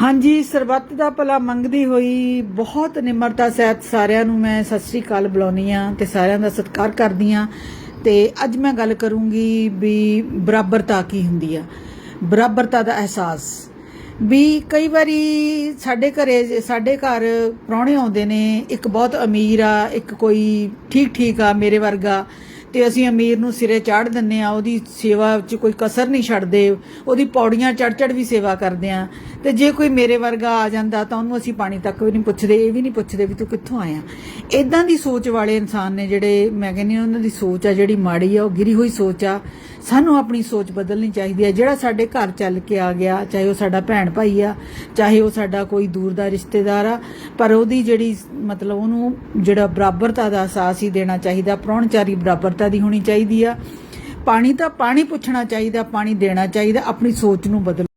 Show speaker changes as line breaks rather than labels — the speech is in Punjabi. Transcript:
ਹਾਂਜੀ, ਸਰਬੱਤ ਦਾ ਭਲਾ ਮੰਗਦੀ ਹੋਈ ਬਹੁਤ ਨਿਮਰਤਾ ਸਹਿਤ ਸਾਰਿਆਂ ਨੂੰ ਮੈਂ ਸਤਿ ਸ੍ਰੀ ਅਕਾਲ ਬੁਲਾਉਣੀ ਆ ਤੇ ਸਾਰਿਆਂ ਦਾ ਸਤਿਕਾਰ ਕਰਦੀ ਆ ਤੇ ਅੱਜ ਮੈਂ ਗੱਲ ਕਰੂੰਗੀ ਵੀ ਬਰਾਬਰਤਾ ਕੀ ਹੁੰਦੀ ਆ। ਬਰਾਬਰਤਾ ਦਾ ਅਹਿਸਾਸ। ਵੀ ਕਈ ਵਾਰੀ ਸਾਡੇ ਘਰੇ, ਸਾਡੇ ਘਰ ਪ੍ਰਾਹੁਣੇ ਆਉਂਦੇ ਨੇ, ਇੱਕ ਬਹੁਤ ਅਮੀਰ ਆ, ਇੱਕ ਕੋਈ ਠੀਕ ਠੀਕ ਆ, ਮੇਰੇ ਵਰਗਾ। ਤੇ ਅਸੀਂ ਅਮੀਰ ਨੂੰ ਸਿਰੇ ਚਾੜ ਦਿੰਨੇ ਆ ਉਹਦੀ ਸੇਵਾ 'ਚ ਕੋਈ ਕਸਰ ਨਹੀਂ ਛੱਡਦੇ, ਉਹਦੀ ਪੌੜੀਆਂ ਚੜ ਚੜ ਵੀ ਸੇਵਾ ਕਰਦੇ ਆ ਤੇ ਜੇ ਕੋਈ ਮੇਰੇ ਵਰਗਾ ਆ ਜਾਂਦਾ ਤਾਂ ਉਹਨੂੰ ਅਸੀਂ ਪਾਣੀ ਤੱਕ ਵੀ ਨਹੀਂ ਪੁੱਛਦੇ, ਇਹ ਵੀ ਨਹੀਂ ਪੁੱਛਦੇ ਵੀ ਤੂੰ ਕਿੱਥੋਂ ਆਇਆ। ਇਦਾਂ ਦੀ ਸੋਚ ਵਾਲੇ ਇਨਸਾਨ ਨੇ ਜਿਹੜੇ, ਮੈਂ ਕਹਿੰਦੀ ਉਹਨਾਂ ਦੀ ਸੋਚ ਆ ਜਿਹੜੀ ਮਾੜੀ ਆ, ਉਹ ਗਿਰੀ ਹੋਈ ਸੋਚ ਆ। ਸਾਨੂੰ ਆਪਣੀ ਸੋਚ ਬਦਲਣੀ ਚਾਹੀਦੀ ਹੈ ਜਿਹੜਾ ਸਾਡੇ ਘਰ ਚੱਲ ਕੇ ਆ ਗਿਆ, ਚਾਹੇ ਉਹ ਸਾਡਾ ਭੈਣ ਭਾਈ ਆ, ਚਾਹੇ ਉਹ ਸਾਡਾ ਕੋਈ ਦੂਰ ਦਾ ਰਿਸ਼ਤੇਦਾਰ ਆ, ਪਰ ਉਹਦੀ ਜਿਹੜੀ ਮਤਲਬ ਉਹਨੂੰ ਜਿਹੜਾ ਬਰਾਬਰਤਾ ਦਾ ਅਹਿਸਾਸ ਹੀ ਦੇਣਾ ਚਾਹੀਦਾ, ਪ੍ਰਾਹੁਣਚਾਰੀ ਬਰਾਬਰਤਾ ਦੀ ਹੋਣੀ ਚਾਹੀਦੀ ਆ। ਪਾਣੀ ਤਾਂ ਪਾਣੀ ਪੁੱਛਣਾ ਚਾਹੀਦਾ, ਪਾਣੀ ਦੇਣਾ ਚਾਹੀਦਾ, ਆਪਣੀ ਸੋਚ ਨੂੰ ਬਦਲ